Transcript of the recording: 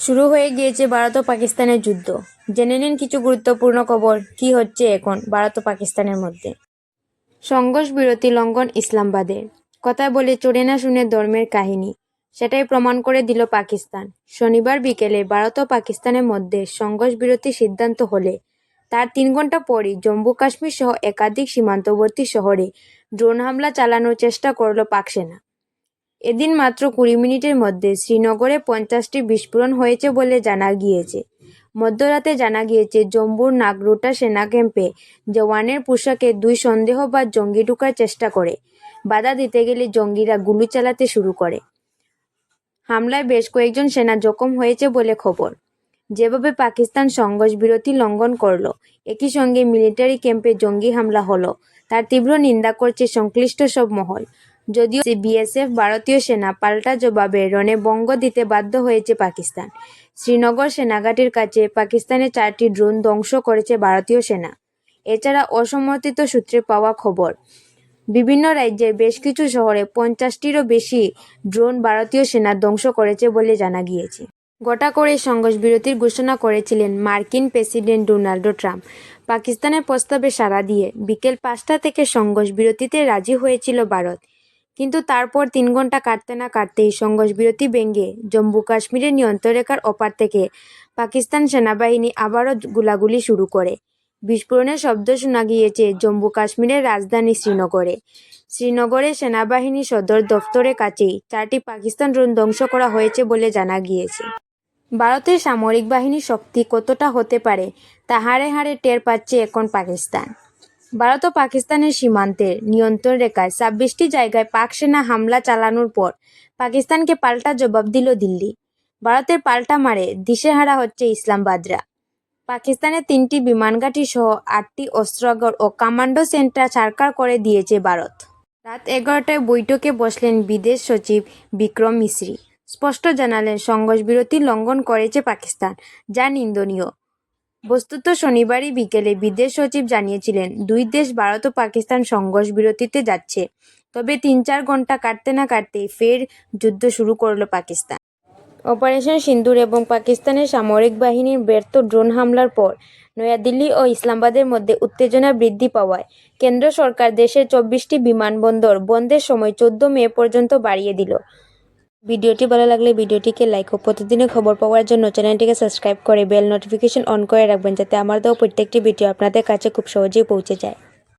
শুরু হয়ে গিয়েছে ভারত ও পাকিস্তানের যুদ্ধ। জেনে নিন কিছু গুরুত্বপূর্ণ খবর, কি হচ্ছে এখন ভারত ও পাকিস্তানের মধ্যে। সংঘর্ষ বিরতি লঙ্ঘন ইসলামবাদের। কথা বলে চড়ে না শুনে ধর্মের কাহিনী। সেটাই প্রমাণ করে দিল পাকিস্তান। শনিবার বিকেলে ভারত ও পাকিস্তানের মধ্যে সংঘর্ষ বিরতি সিদ্ধান্ত হলে, তার তিন ঘণ্টা পরই জম্মু কাশ্মীর সহ একাধিক সীমান্তবর্তী শহরে ড্রোন হামলা চালানোর চেষ্টা করল পাক সেনা। এদিন মাত্র কুড়ি মিনিটের মধ্যে শ্রীনগরে পঞ্চাশটি বিস্ফোরণ হয়েছে বলে জানা গিয়েছে। মধ্যরাতে জানা গিয়েছে জম্মুর নাগরোটা সেনা ক্যাম্পে জওয়ানের পোশাকে দুই সন্দেহবাদ জঙ্গি ঢুকার চেষ্টা করে। বাধা দিতে গেলে জঙ্গিরা গুলি চালাতে শুরু করে। হামলায় বেশ কয়েকজন সেনা জখম হয়েছে বলে খবর। যেভাবে পাকিস্তান সংঘর্ষ বিরতি লঙ্ঘন করল, একই সঙ্গে মিলিটারি ক্যাম্পে জঙ্গি হামলা হলো। তার তীব্র নিন্দা করছে সংশ্লিষ্ট সব মহল। যদিও বিএসএফ ভারতীয় সেনা পাল্টা জবাবে রণে বঙ্গ দিতে বাধ্য হয়েছে পাকিস্তান। শ্রীনগর সেনাঘাটির কাছে পাকিস্তানের চারটি ড্রোন ধ্বংস করেছে ভারতীয় সেনা। এছাড়া অসমর্থিত সূত্রে পাওয়া খবর, বিভিন্ন রাজ্যের বেশ কিছু শহরে পঞ্চাশটিরও বেশি ড্রোন ভারতীয় সেনা ধ্বংস করেছে বলে জানা গিয়েছে। গোটা করে সংঘর্ষ বিরতির ঘোষণা করেছিলেন মার্কিন প্রেসিডেন্ট ডোনাল্ড ট্রাম্প। পাকিস্তানের প্রস্তাবে সাড়া দিয়ে বিকেল পাঁচটা থেকে সংঘর্ষ বিরতিতে রাজি হয়েছিল ভারত। কিন্তু তারপর তিন ঘণ্টা কাটতে না কাটতেই সংঘর্ষ বিরতি ভেঙে জম্মু কাশ্মীরের নিয়ন্ত্রণরেখার ওপার থেকে পাকিস্তান সেনাবাহিনী আবারও গোলাগুলি শুরু করে। বিস্ফোরণের শব্দ শোনা গিয়েছে জম্মু কাশ্মীরের রাজধানী শ্রীনগরে। শ্রীনগরে সেনাবাহিনী সদর দফতরের কাছেই চারটি পাকিস্তান ড্রোন ধ্বংস করা হয়েছে বলে জানা গিয়েছে। ভারতের সামরিক বাহিনীর শক্তি কতটা হতে পারে, তা হাড়ে হাড়ে টের পাচ্ছে এখন পাকিস্তান। ভারত ও পাকিস্তানের সীমান্তের নিয়ন্ত্রণ রেখায় ছাব্বিশটি জায়গায় পাক সেনা হামলা চালানোর পর পাকিস্তানকে পাল্টা জবাব দিল দিল্লি। ভারতের পাল্টা মারে দিশেহারা হচ্ছে ইসলামাবাদরা। পাকিস্তানের তিনটি বিমানঘাঁটি সহ আটটি অস্ত্রগর ও কমান্ডো সেন্টার ছাড়কার করে দিয়েছে ভারত। রাত এগারোটায় বৈঠকে বসলেন বিদেশ সচিব বিক্রম মিশ্রি। স্পষ্ট জানালেন সংঘর্ষ বিরতি লঙ্ঘন করেছে পাকিস্তান, যা নিন্দনীয়। বস্তুত শনিবারই বিকেলে বিদেশ সচিব জানিয়েছিলেন, দুই দেশ ভারত ও পাকিস্তান সংঘর্ষ বিরতিতে যাচ্ছে। তবে তিন চার ঘণ্টা কাটতে না কাটতেই ফের যুদ্ধ শুরু করল পাকিস্তান। অপারেশন সিন্দুর এবং পাকিস্তানের সামরিক বাহিনীর ব্যর্থ ড্রোন হামলার পর নয়াদিল্লি ও ইসলামাবাদের মধ্যে উত্তেজনা বৃদ্ধি পাওয়ায় কেন্দ্র সরকার দেশের চব্বিশটি বিমানবন্দর বন্ধের সময় চোদ্দ মে পর্যন্ত বাড়িয়ে দিল। ভিডিওটি ভালো লাগলে ভিডিওটিকে লাইক ও প্রতিদিনের খবর পাওয়ার জন্য চ্যানেলটিকে সাবস্ক্রাইব করে বেল নোটিফিকেশন অন করে রাখবেন যাতে আমার দেওয়া প্রত্যেকটি ভিডিও আপনাদের কাছে খুব সহজেই পৌঁছে যায়।